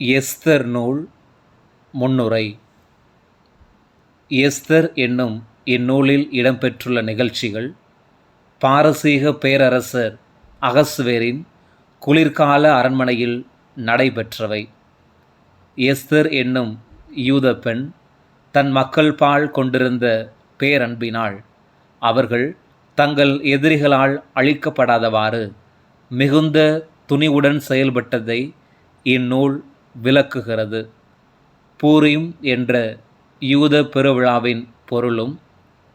Esther நூல் முன்னுரை. Esther என்னும் இந்நூலில் இடம்பெற்றுள்ள நிகழ்ச்சிகள் பாரசீக பேரரசர் அகஸ்வேரின் குளிர்கால அரண்மனையில் நடைபெற்றவை. எஸ்தர் என்னும் யூத பெண் தன் மக்கள் பால் கொண்டிருந்த பேரன்பினால் அவர்கள் தங்கள் எதிரிகளால் அழிக்கப்படாதவாறு மிகுந்த துணிவுடன் செயல்பட்டதை இந்நூல் விளக்குகிறது. பூரியும் என்ற யூத பெருவிழாவின் பொருளும்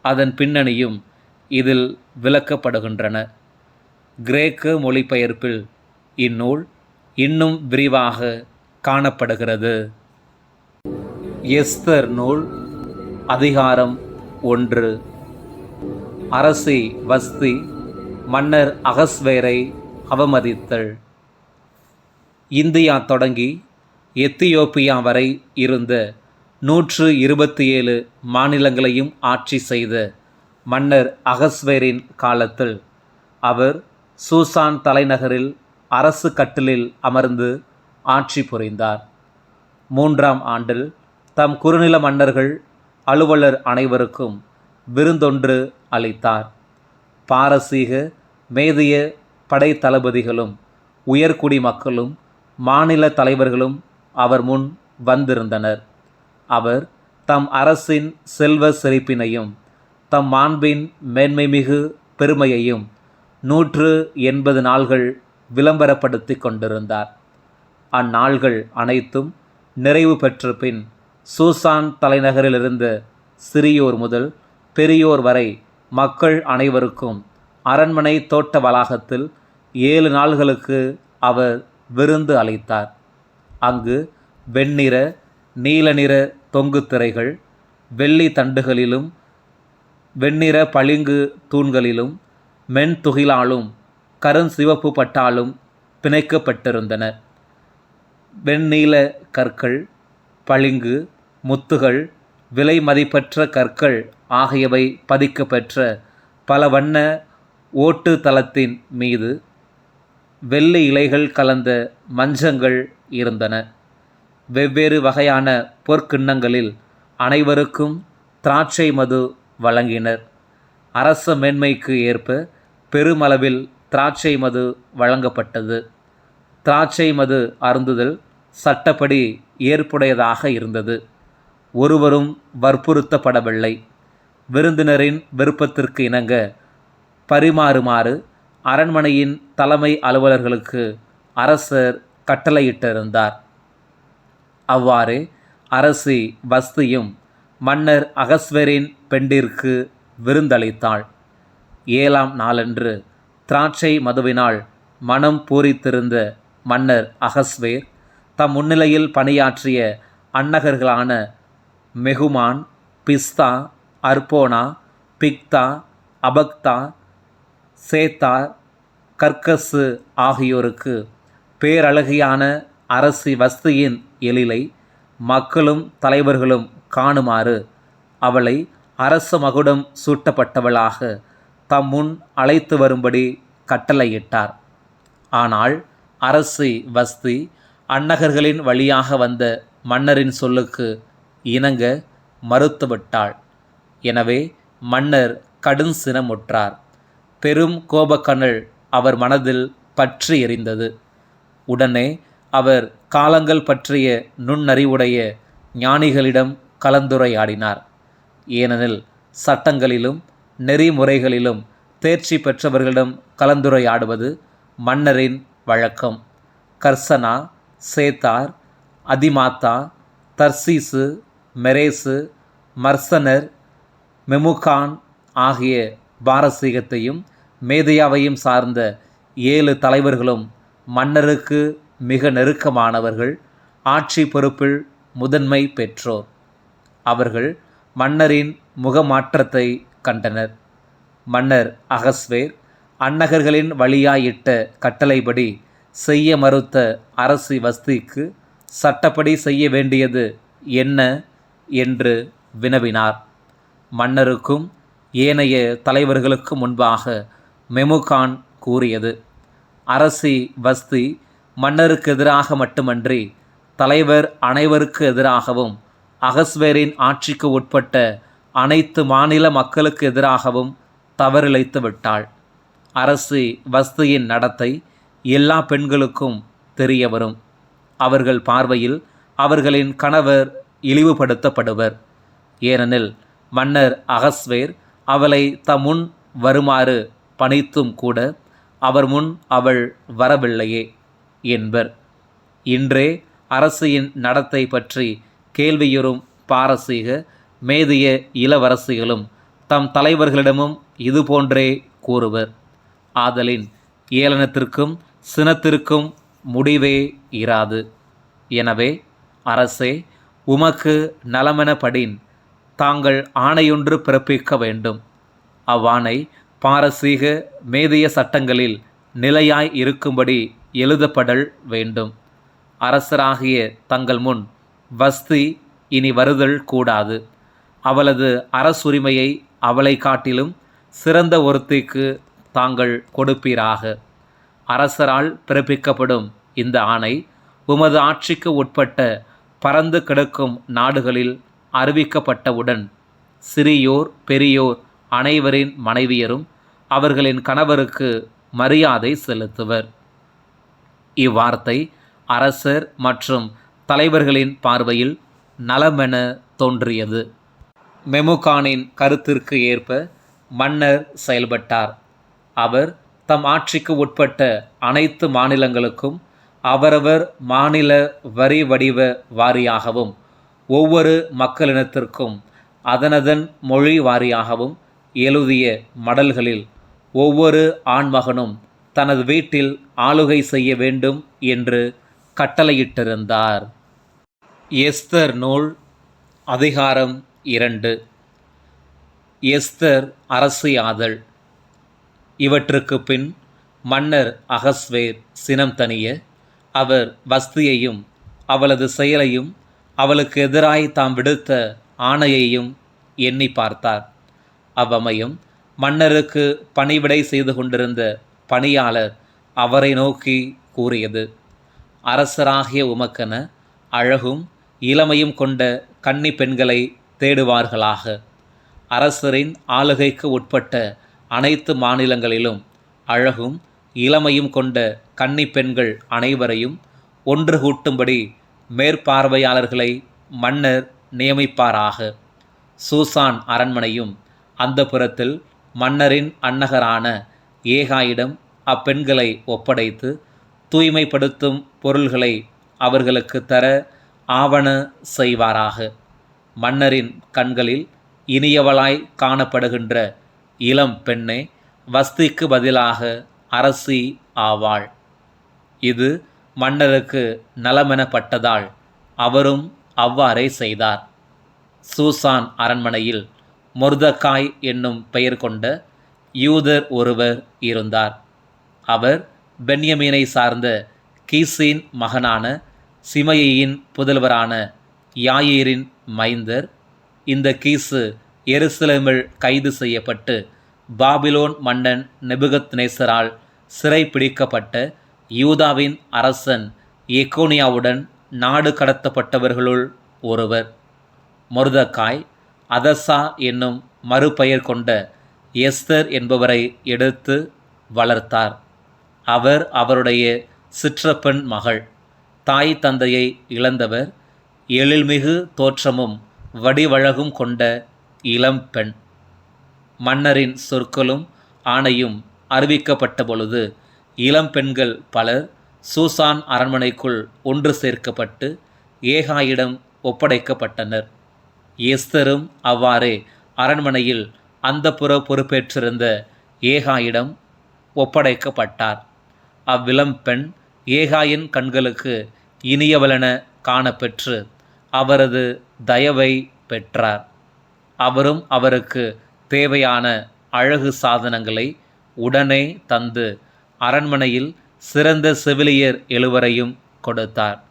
அதன் பின்னணியும் இதில் விளக்கப்படுகின்றன. கிரேக்க மொழிபெயர்ப்பில் இந்நூல் இன்னும் விரிவாக காணப்படுகிறது. எஸ்தர் நூல் அதிகாரம் ஒன்று. அரசி வஸ்தி மன்னர் அகஸ்வேரை அவமதித்தல். இந்தியா தொடங்கி எத்தியோப்பியா வரை இருந்த நூற்று இருபத்தி ஏழு மாநிலங்களையும் ஆட்சி செய்த மன்னர் அகஸ்வேரின் காலத்தில் அவர் சூசான் தலைநகரில் அரசு கட்டிலில் அமர்ந்து ஆட்சி புரிந்தார். மூன்றாம் ஆண்டில் தம் குறுநில மன்னர்கள் அலுவலர் அனைவருக்கும் விருந்தொன்று அளித்தார். பாரசீக மேதிய படைத்தளபதிகளும் உயர்குடி மக்களும் மாநில தலைவர்களும் அவர் முன் வந்திருந்தனர். அவர் தம் அரசின் செல்வ செழிப்பினையும் தம் மாண்பின் மேன்மைமிகு பெருமையையும் நூற்று எண்பது நாள்கள் விளம்பரப்படுத்தி கொண்டிருந்தார். அந்நாள்கள் அனைத்தும் நிறைவு பெற்ற பின் சூசான் தலைநகரிலிருந்து சிறியோர் முதல் பெரியோர் வரை மக்கள் அனைவருக்கும் அரண்மனை தோட்ட வளாகத்தில் ஏழு நாள்களுக்கு அவர் விருந்து அளித்தார். அங்கு வெண்ணிற நீல நிற தொங்கு திரைகள் வெள்ளி தண்டுகளிலும் வெண்ணிற பளிங்கு தூண்களிலும் மென்துகிலாலும் கருஞ்சிவப்பு பட்டாலும் பிணைக்கப்பட்டிருந்தன. வெண்ணீல கற்கள் பளிங்கு முத்துகள் விலை மதிப்பற்ற கற்கள் ஆகியவை பதிக்கப்பெற்ற பல வண்ண ஓட்டு தளத்தின் மீது வெள்ளை இலைகள் கலந்த மஞ்சங்கள் இருந்தன. வெவ்வேறு வகையான பொற்கிண்ணங்களில் அனைவருக்கும் திராட்சை மது வழங்கினர். அரச மேன்மைக்கு ஏற்ப பெருமளவில் திராட்சை மது வழங்கப்பட்டது. திராட்சை மது அருந்துதல் சட்டப்படி ஏற்புடையதாக இருந்தது. ஒருவரும் வற்புறுத்தப்படவில்லை. விருந்தினரின் விருப்பத்திற்கு இணங்க பரிமாறுமாறு அரண்மனையின் தலைமை அலுவலர்களுக்கு அரசர் கட்டளையிட்டிருந்தார். அவ்வாறே அரசி வஸ்தியும் மன்னர் அகஸ்வரின் பெண்டிற்கு விருந்தளித்தாள். ஏழாம் நாளன்று திராட்சை மதுவினால் மனம் பூரித்திருந்த மன்னர் அகஸ்வேர் தம் முன்னிலையில் பணியாற்றிய அன்னகர்களான மெகுமான் பிஸ்தா அர்போனா பிக்தா அபக்தா சேத்தார் கர்கசு ஆகியோருக்கு பேரழகியான அரசி வஸ்தியின் எழிலை மக்களும் தலைவர்களும் காணுமாறு அவளை அரச மகுடம் சூட்டப்பட்டவளாக தம் முன் அழைத்து வரும்படி கட்டளையிட்டார். ஆனால் அரசி வஸ்தி அன்னகர்களின் வழியாக வந்த மன்னரின் சொல்லுக்கு இணங்க மறுத்துவிட்டாள். எனவே மன்னர் கடும் சினமுற்றார் பெரும் கோபக்கனல் அவர் மனதில் பற்றி எறிந்தது உடனே அவர் காலங்கள் பற்றிய நுண்ணறிவுடைய ஞானிகளிடம் கலந்துரையாடினார். ஏனெனில் சட்டங்களிலும் நெறிமுறைகளிலும் தேர்ச்சி பெற்றவர்களிடம் கலந்துரையாடுவது மன்னரின் வழக்கம். கர்சனா சேத்தார் அதிமாத்தா தர்சீசு மெரேசு மர்சனர் மெமுகான் ஆகிய பாரசீகத்தையும் மேதையாவையும் சார்ந்த ஏழு தலைவர்களும் மன்னருக்கு மிக நெருக்கமானவர்கள் ஆட்சி பொறுப்பில் முதன்மை பெற்றோர். அவர்கள் மன்னரின் முகமாற்றத்தை கண்டனர். மன்னர் அகஸ்வேர் அன்னகர்களின் வழியாயிட்ட கட்டளைப்படி செய்ய மறுத்த அரசி வஸ்திக்கு சட்டப்படி செய்ய வேண்டியது என்ன என்று வினவினார். மன்னருக்கும் ஏனைய தலைவர்களுக்கு முன்பாக மெமுகான் கூறியது. அரசி வஸ்தி மன்னருக்கு எதிராக மட்டுமன்றி தலைவர் அனைவருக்கு எதிராகவும் அகஸ்வேரின் ஆட்சிக்கு உட்பட்ட அனைத்து மாநில மக்களுக்கு எதிராகவும் தவறிழைத்து விட்டாள். அரசி வஸ்தியின் நடத்தை எல்லா பெண்களுக்கும் தெரிய வரும். அவர்கள் பார்வையில் அவர்களின் கணவர் இழிவுபடுத்தப்படுவர். ஏனெனில் மன்னர் அகஸ்வேர் அவளை தமுன் வருமாறு பணித்தும் கூட அவர் முன் அவள் வரவில்லையே என்பர். இன்றே அரசியின் நடத்தை பற்றி கேள்வியுறும் பாரசீக மேதிய இளவரசிகளும் தம் தலைவர்களிடமும் இதுபோன்றே கூறுவர். ஆதலின் ஏளனத்திற்கும் சினத்திற்கும் முடிவே இராது. எனவே அரசே உமக்கு நலமெனப்படின் தாங்கள் ஆணையொன்று பிறப்பிக்க வேண்டும். அவ்வாணை பாரசீக மேதிய சட்டங்களில் நிலையாய் இருக்கும்படி எழுதப்படல் வேண்டும். அரசராகிய தங்கள் முன் வஸ்தி இனி வருதல் கூடாது. அவளது அரசுரிமையை அவளை காட்டிலும் சிறந்த ஒருத்திக்கு தாங்கள் கொடுப்பீராக. அரசரால் பிறப்பிக்கப்படும் இந்த ஆணை உமது ஆட்சிக்கு உட்பட்ட பறந்து கிடக்கும் நாடுகளில் அறிவிக்கப்பட்டவுடன் சிறியோர் பெரியோர் அனைவரின் மனைவியரும் அவர்களின் கணவருக்கு மரியாதை செலுத்துவர். இவ்வார்த்தை அரசர் மற்றும் தலைவர்களின் பார்வையில் நலமென தோன்றியது. மெமுகானின் கருத்திற்கு ஏற்ப மன்னர் செயல்பட்டார். அவர் தம் ஆட்சிக்கு உட்பட்ட அனைத்து மாநிலங்களுக்கும் அவரவர் மாநில வரி வடிவ வாரியாகவும் ஒவ்வொரு மக்களினத்திற்கும் அதனதன் மொழி வாரியாகவும் எழுதிய மடல்களில் ஒவ்வொரு ஆண்மகனும் தனது வீட்டில் ஆளுகை செய்ய வேண்டும் என்று கட்டளையிட்டிருந்தார். எஸ்தர் நூல் அதிகாரம் இரண்டு. எஸ்தர் அரசியாதல் இவற்றுக்கு பின் மன்னர் அகஸ்வேர் சினம் தனிய அவர் வஸ்தியையும் அவளது செயலையும் அவளுக்கு எதிராய் தாம் விடுத்த ஆணையையும் எண்ணி பார்த்தார். அவ்வமயம் மன்னருக்கு பணிவிடை செய்து கொண்டிருந்த பணியாளர் அவரை நோக்கி கூறியது அரசராகிய உமக்கென அழகும் இளமையும் கொண்ட கன்னி பெண்களை தேடுவார்களாக. அரசரின் ஆளுகைக்கு உட்பட்ட அனைத்து மாநிலங்களிலும் அழகும் இளமையும் கொண்ட கன்னி பெண்கள் அனைவரையும் ஒன்று கூட்டும்படி மேற்பார்வையாளர்களை மன்னர் நியமிப்பாராக. சூசான் அரண்மனையும் அந்த புறத்தில் மன்னரின் அன்னகரான ஏகாயிடம் அப்பெண்களை ஒப்படைத்து தூய்மைப்படுத்தும் பொருள்களை அவர்களுக்கு தர ஆவண செய்வாராக. மன்னரின் கண்களில் இனியவளாய் காணப்படுகின்ற இளம் பெண்ணே வஸ்திக்கு பதிலாக அரசி ஆவாள். இது மன்னருக்கு நலமெனப்பட்டதால் அவரும் அவ்வாறே செய்தார். சூசான் அரண்மனையில் மொர்தக்காய் என்னும் பெயர் கொண்ட யூதர் ஒருவர் இருந்தார். அவர் பென்யமீனை சார்ந்த கீசின் மகனான சிமையின் புதல்வரான யாயீரின் மைந்தர். இந்த கீசு எருசலேமில் கைது செய்யப்பட்டு பாபிலோன் மன்னன் நெபுகத் நேசரால் சிறை பிடிக்கப்பட்ட யூதாவின் அரசன் எக்கோனியாவுடன் நாடு கடத்தப்பட்டவர்களுள் ஒருவர். மொர்தக்காய் அதசா என்னும் மறுபெயர் கொண்ட எஸ்தர் என்பவரை எடுத்து வளர்த்தார். அவர் அவருடைய சிற்றப்பெண் மகள். தாய் தந்தையை இழந்தவர். எழில்மிகு தோற்றமும் வடிவழகும் கொண்ட இளம் பெண். மன்னரின் சொற்களும் ஆணையும் அறிவிக்கப்பட்ட பொழுது இளம் பெண்கள் பலர் சூசான் அரண்மனைக்குள் ஒன்று சேர்க்கப்பட்டு ஏகாயிடம் ஒப்படைக்கப்பட்டனர். எஸ்தரும் அவ்வாறே அரண்மனையில் அந்தப்புற பொறுப்பேற்றிருந்த ஏகாயிடம் ஒப்படைக்கப்பட்டார். அவ்விளம் பெண் ஏகாயின் கண்களுக்கு இனியவளென காணப்பெற்று அவரது தயவை பெற்றார். அவரும் அவருக்கு தேவையான அழகு சாதனங்களை உடனே தந்து அரண்மனையில் சிறந்த செவிலியர் எழுவரையும் கொடுத்தார்.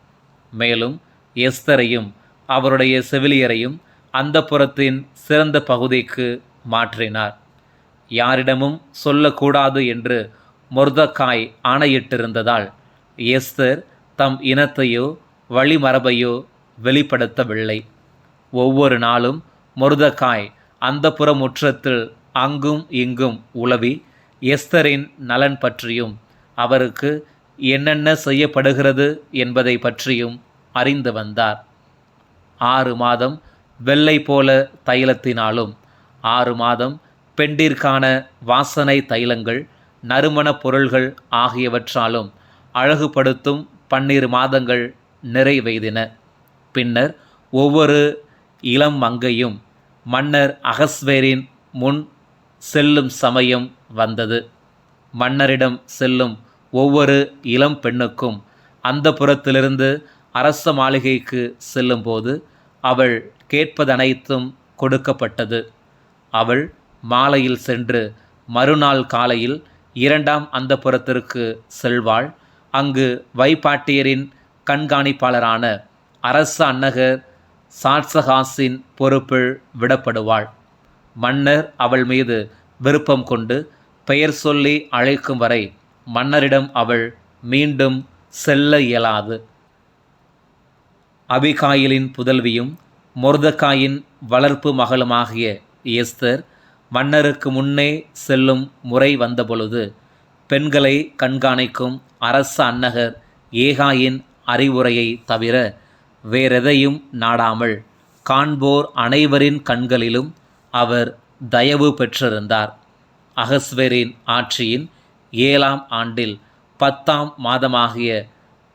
மேலும் எஸ்தரையும் அவருடைய செவிலியரையும் அந்த புறத்தின் சிறந்த பகுதிக்கு மாற்றினார். யாரிடமும் சொல்லக்கூடாது என்று மொர்தக்காய் ஆணையிட்டிருந்ததால் எஸ்தர் தம் இனத்தையோ வழிமரபையோ வெளிப்படுத்தவில்லை. ஒவ்வொரு நாளும் மொர்தக்காய் அந்த முற்றத்தில் அங்கும் இங்கும் உளவி எஸ்தரின் நலன் பற்றியும் அவருக்கு என்னென்ன செய்யப்படுகிறது என்பதை பற்றியும் அறிந்து வந்தார். ஆறு மாதம் வெள்ளை போல தைலத்தினாலும் ஆறு மாதம் பெண்டிற்கான வாசனை தைலங்கள் நறுமணப் பொருள்கள் ஆகியவற்றாலும் அழகுபடுத்தும் பன்னிரு மாதங்கள் நிறைவெய்தின. பின்னர் ஒவ்வொரு இளம் மங்கையும் மன்னர் அகஸ்வேரின் முன் செல்லும் சமயம் வந்தது. மன்னரிடம் செல்லும் ஒவ்வொரு இளம் பெண்ணுக்கும் அந்த புறத்திலிருந்து அரச மாளிகைக்கு செல்லும்போது அவள் கேட்பதனைத்தும் கொடுக்கப்பட்டது. அவள் மாலையில் சென்று மறுநாள் காலையில் இரண்டாம் அந்தப்புறத்திற்கு செல்வாள். அங்கு வைப்பாட்டியரின் கண்காணிப்பாளரான அரச அன்னகர் சாட்சகாசின் பொறுப்பில் விடப்படுவாள். மன்னர் அவள் மீது விருப்பம் கொண்டு பெயர் சொல்லி அழைக்கும் வரை மன்னரிடம் அவள் மீண்டும் செல்ல இயலாது. அபிகாயிலின் புதல்வியும் மொர்தக்காயின் வளர்ப்பு மகளுமாகிய எஸ்தர் மன்னருக்கு முன்னே செல்லும் முறை வந்தபொழுது பெண்களை கண்காணிக்கும் அரச அன்னகர் ஏகாயின் அறிவுரையை தவிர வேறெதையும் நாடாமல் காண்போர் அனைவரின் கண்களிலும் அவர் தயவு பெற்றிருந்தார். அகஸ்வரின் ஆட்சியின் ஏழாம் ஆண்டில் பத்தாம் மாதமாகிய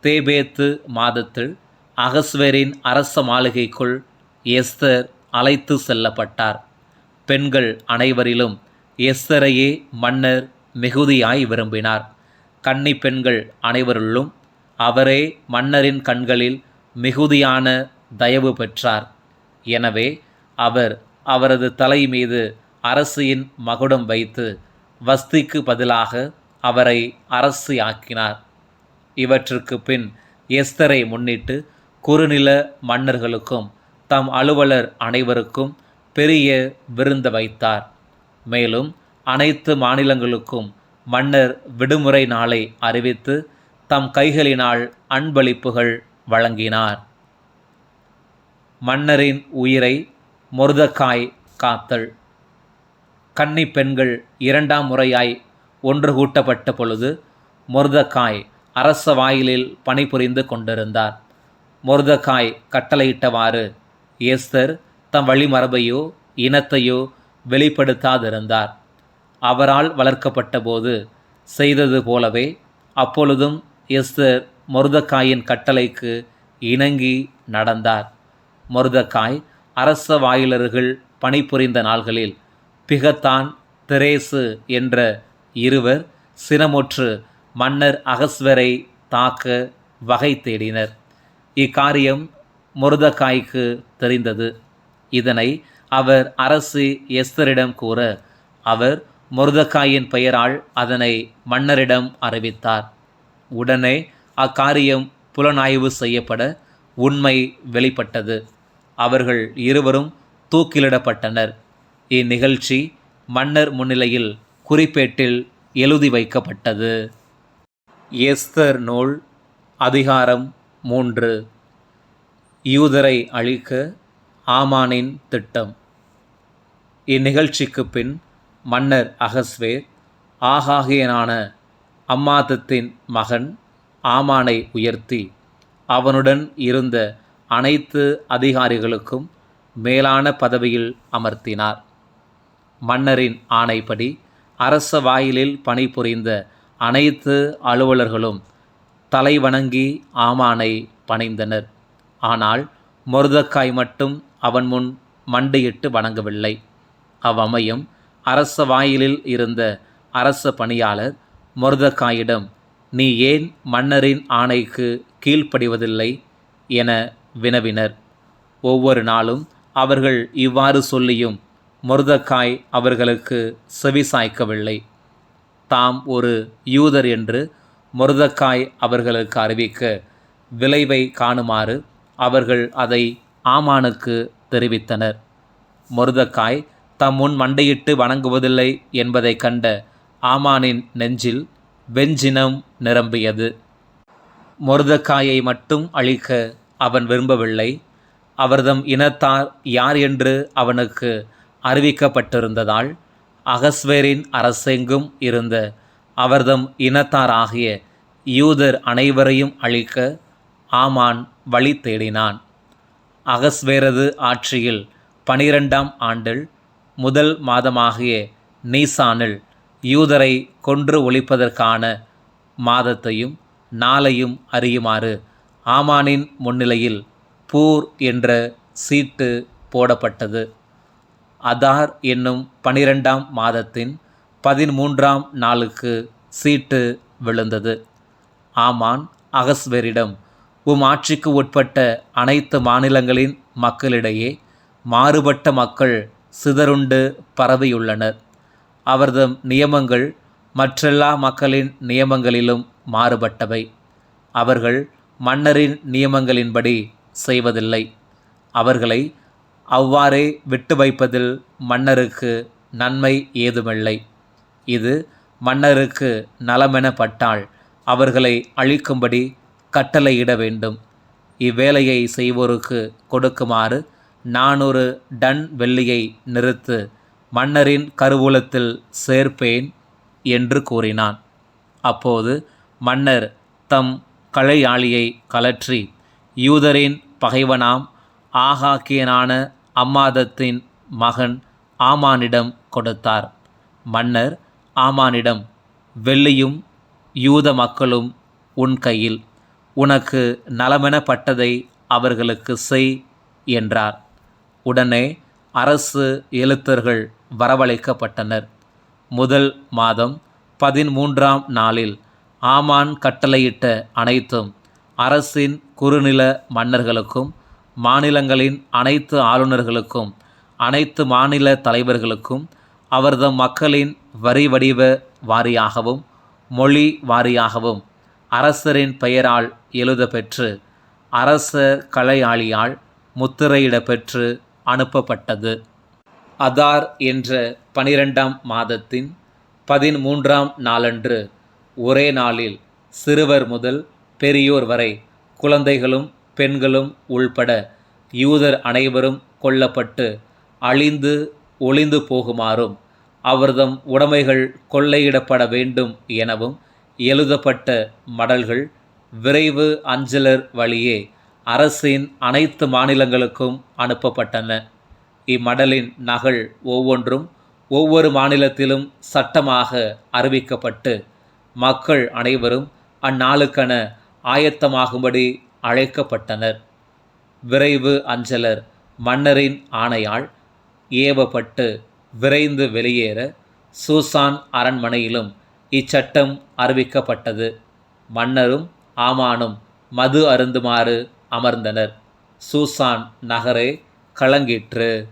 தேபேத்து மாதத்தில் அகஸ்வரின் அரச மாளிகைக்குள் எஸ்தர் அழைத்து செல்லப்பட்டார். பெண்கள் அனைவரிலும் எஸ்தரையே மன்னர் மிகுதியாய் விரும்பினார். கன்னி பெண்கள் அனைவருள்ளும் அவரே மன்னரின் கண்களில் மிகுதியான தயவு பெற்றார். எனவே அவர் அவரது தலை மீது அரசியின் மகுடம் வைத்து வஸ்திக்கு பதிலாக அவரை அரசு ஆக்கினார். இவற்றுக்கு பின் எஸ்தரை முன்னிட்டு குறுநில மன்னர்களுக்கும் தம் அலுவலர் அனைவருக்கும் பெரிய விருந்து வைத்தார். மேலும் அனைத்து மாநிலங்களுக்கும் மன்னர் விடுமுறை நாளை அறிவித்து தம் கைகளினால் அன்பளிப்புகள் வழங்கினார். மன்னரின் உயிரை முருதக்காய் காத்தல். கன்னி பெண்கள் இரண்டாம் முறையாய் ஒன்று கூட்டப்பட்ட பொழுது மொர்தக்காய் அரச வாயிலில் பணிபுரிந்து கொண்டிருந்தார். முருதக்காய் கட்டளையிட்டவாறு எஸ்தர் தம் வழிமரபையோ இனத்தையோ வெளிப்படுத்தாதிருந்தார். அவரால் வளர்க்கப்பட்ட போது செய்தது போலவே அப்பொழுதும் எஸ்தர் மருதக்காயின் கட்டளைக்கு இணங்கி நடந்தார். மருதக்காய் அரச வாயிலர்கள் பணிபுரிந்த நாள்களில் பிகத்தான் தெரேசு என்ற இருவர் சினமுற்று மன்னர் அகஸ்வரை தாக்க வகை தேடினர். இக்காரியம் முருதக்காய்க்கு தெரிந்தது. இதனை அவர் அரசு எஸ்தரிடம் கூற அவர் முருதக்காயின் பெயரால் அதனை மன்னரிடம் அறிவித்தார். உடனே அக்காரியம் புலனாய்வு செய்யப்பட உண்மை வெளிப்பட்டது. அவர்கள் இருவரும் தூக்கிலிடப்பட்டனர். இந்நிகழ்ச்சி மன்னர் முன்னிலையில் குறிப்பேட்டில் எழுதி வைக்கப்பட்டது. எஸ்தர் நூல் அதிகாரம் மூன்று. யூதரை அழிக்க ஆமானின் திட்டம். இந்நிகழ்ச்சிக்கு பின் மன்னர் அகஸ்வேர் ஆகாகியனான அம்மாதத்தின் மகன் ஆமானை உயர்த்தி அவனுடன் இருந்த அனைத்து அதிகாரிகளுக்கும் மேலான பதவியில் அமர்த்தினார். மன்னரின் ஆணைப்படி அரச வாயிலில் பணிபுரிந்த அனைத்து அலுவலர்களும் தலைவணங்கி ஆமானை பணிந்தனர். ஆனால் மொருதக்காய் மட்டும் அவன் முன் மண்டியிட்டு வணங்கவில்லை. அவ்வமயம் அரச வாயிலில் இருந்த அரச பணியாளர் மொருதக்காயிடம் நீ ஏன் மன்னரின் ஆணைக்கு கீழ்ப்படிவதில்லை? என வினவினர். ஒவ்வொரு நாளும் அவர்கள் இவ்வாறு சொல்லியும் மொருதக்காய் அவர்களுக்கு செவிசாய்க்கவில்லை தாம் ஒரு யூதர் என்று மொருதக்காய் அவர்களுக்கு அறிவிக்க விளைவை காணுமாறு அவர்கள் அதை ஆமானுக்கு தெரிவித்தனர். மருதக்காய் தம் முன் மண்டையிட்டு வணங்குவதில்லை என்பதை கண்ட ஆமானின் நெஞ்சில் வெஞ்சினம் நிரம்பியது. மொருதக்காயை மட்டும் அழிக்க அவன் விரும்பவில்லை. அவர்தம் இனத்தார் யார் என்று அவனுக்கு அறிவிக்கப்பட்டிருந்ததால் அகஸ்வேரின் அரசெங்கும் இருந்த அவர்தம் இனத்தார் ஆகிய யூதர் அனைவரையும் அழிக்க ஆமான் வழி தேடினான். அகஸ்வேரது ஆட்சியில் பனிரெண்டாம் ஆண்டில் முதல் மாதமாகிய நீசானில் யூதரை கொன்று ஒழிப்பதற்கான மாதத்தையும் நாளையும் அறியுமாறு ஆமானின் முன்னிலையில் பூர் என்ற சீட்டு போடப்பட்டது. அதார் என்னும் பனிரெண்டாம் மாதத்தின் பதிமூன்றாம் நாளுக்கு சீட்டு விழுந்தது. ஆமான் அகஸ்வேரிடம் உம் ஆட்சிக்கு உட்பட்ட அனைத்து மாநிலங்களின் மக்களிடையே மாறுபட்ட மக்கள் சிதறுண்டு பரவியுள்ளனர். அவரது நியமங்கள் மற்றெல்லா மக்களின் நியமங்களிலும் மாறுபட்டவை. அவர்கள் மன்னரின் நியமங்களின்படி செய்வதில்லை. அவர்களை அவ்வாறே விட்டு வைப்பதில் மன்னருக்கு நன்மை ஏதுமில்லை. இது மன்னருக்கு நலமெனப்பட்டால் அவர்களை அழிக்கும்படி கட்டளையிட வேண்டும். இவ்வேலையை செய்வோருக்கு கொடுக்குமாறு நானூறு டன் வெள்ளியை நிறுத்து மன்னரின் கருவூலத்தில் சேர்ப்பேன் என்று கூறினான். அப்போது மன்னர் தம் கழையாளியை கலற்றி யூதரின் பகைவனாம் ஆகாக்கியனான அம்மாதத்தின் மகன் ஆமானிடம் கொடுத்தார். மன்னர் ஆமானிடம் வெள்ளியும் யூத மக்களும் உன் கையில். உனக்கு நலமெனப்பட்டதை அவர்களுக்கு செய் என்றார். உடனே அரசு எழுத்தர்கள் வரவழைக்கப்பட்டனர். முதல் மாதம் பதிமூன்றாம் நாளில் ஆமான் கட்டளையிட்ட அனைத்தும் அரசின் குறுநில மன்னர்களுக்கும் மாநிலங்களின் அனைத்து ஆளுநர்களுக்கும் அனைத்து மாநில தலைவர்களுக்கும் அவர்தம் மக்களின் வரி வடிவ வாரியாகவும் மொழி வாரியாகவும் அரசரின் பெயரால் எழுத பெற்று அரச கலையாளியால் முத்திரையிட பெற்று அனுப்பப்பட்டது. அதார் என்ற பனிரெண்டாம் மாதத்தின் பதிமூன்றாம் நாளன்று ஒரே நாளில் சிறுவர் முதல் பெரியோர் வரை குழந்தைகளும் பெண்களும் உள்பட யூதர் அனைவரும் கொல்லப்பட்டு அழிந்து ஒளிந்து போகுமாறும் அவர்தம் உடைமைகள் கொள்ளையிடப்பட வேண்டும் எனவும் எழுதப்பட்ட மடல்கள் விரைவு அஞ்சலர் வழியே அரசின் அனைத்து மாநிலங்களுக்கும் அனுப்பப்பட்டன. இம்மடலின் நகல் ஒவ்வொன்றும் ஒவ்வொரு மாநிலத்திலும் சட்டமாக அறிவிக்கப்பட்டு மக்கள் அனைவரும் அந்நாளுக்கென ஆயத்தமாகும்படி அழைக்கப்பட்டனர். விரைவு அஞ்சலர் மன்னரின் ஆணையால் ஏவப்பட்டு விரைந்து வெளியேற சூசான் அரண்மனையிலும் இச்சட்டம் அறிவிக்கப்பட்டது. மன்னரும் ஆமானும் மது அருந்துமாறு அமர்ந்தனர். சூசான் நகரே கலங்கிற்று.